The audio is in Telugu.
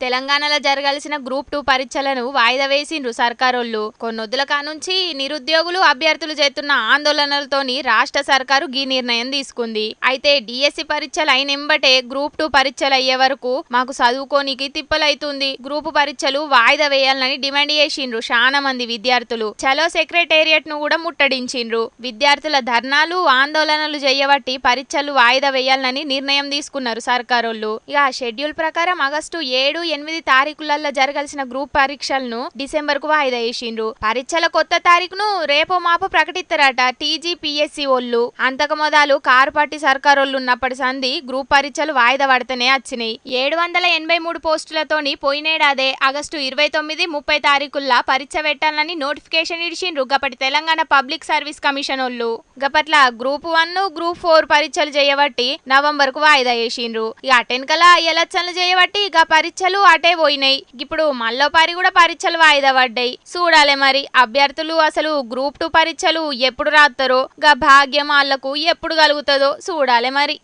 తెలంగాణలో జరగాల్సిన గ్రూప్ టూ పరీక్షలను వాయిదా వేసిండ్రు సర్కారోళ్ళు. కొన్నొద్దుల కానుంచి నిరుద్యోగులు అభ్యర్థులు చేస్తున్న ఆందోళనలతోని రాష్ట్ర సర్కారు ఈ నిర్ణయం తీసుకుంది. అయితే డిఎస్సి పరీక్షలు అయినెంబటే గ్రూప్ టూ పరీక్షలు అయ్యే వరకు మాకు చదువుకోనికి తిప్పలైతుంది. గ్రూపు పరీక్షలు వాయిదా వేయాలని డిమాండ్ చేసిండ్రు చాలా మంది విద్యార్థులు. చలో సెక్రటేరియట్ను కూడా ముట్టడించిండ్రు. విద్యార్థుల ధర్నాలు ఆందోళనలు చేయబట్టి పరీక్షలు వాయిదా వేయాలని నిర్ణయం తీసుకున్నారు సర్కారోళ్ళు. ఇక షెడ్యూల్ ప్రకారం ఆగస్టు ఏడు ఎనిమిది తారీఖులలో జరగాల్సిన గ్రూప్ పరీక్షలను డిసెంబర్కు వాయిదా వేసిండ్రు. పరీక్షల కొత్త తారీఖును రేపో మాపో ప్రకటిస్తారట టీజీపీఎస్సీ వాళ్ళు అంతకు మొదలు కారు పార్టీ సర్కారోళ్ళు ఉన్నప్పటి సంది గ్రూప్ పరీక్షలు వాయిదా పడితేనే వచ్చినాయి ఏడు వందల ఎనభై మూడు పోస్టులతోని పోయినేడాదే ఆగస్టు ఇరవై తొమ్మిది ముప్పై తారీఖుల్లా పరీక్ష పెట్టాలని నోటిఫికేషన్ ఇడిచిండ్రు గప్పటి తెలంగాణ పబ్లిక్ సర్వీస్ కమిషన్ వాళ్ళు గప్పట్ల గ్రూప్ వన్ గ్రూప్ ఫోర్ పరీక్షలు చేయబట్టి నవంబర్కు వాయిదా వేసిండ్రు. ఇక అటెన్కల ఎలక్షన్లు చేయబట్టి ఇక పరీక్షలు అటే పోయినాయి. ఇప్పుడు మల్లోపారి కూడా పరీక్షలు వాయిదా పడ్డాయి. చూడాలి మరి అభ్యర్థులు అసలు గ్రూప్ టూ పరీక్షలు ఎప్పుడు రాస్తారో గా భాగ్యం వాళ్ళకు ఎప్పుడు కలుగుతుందో? చూడాలి మరి.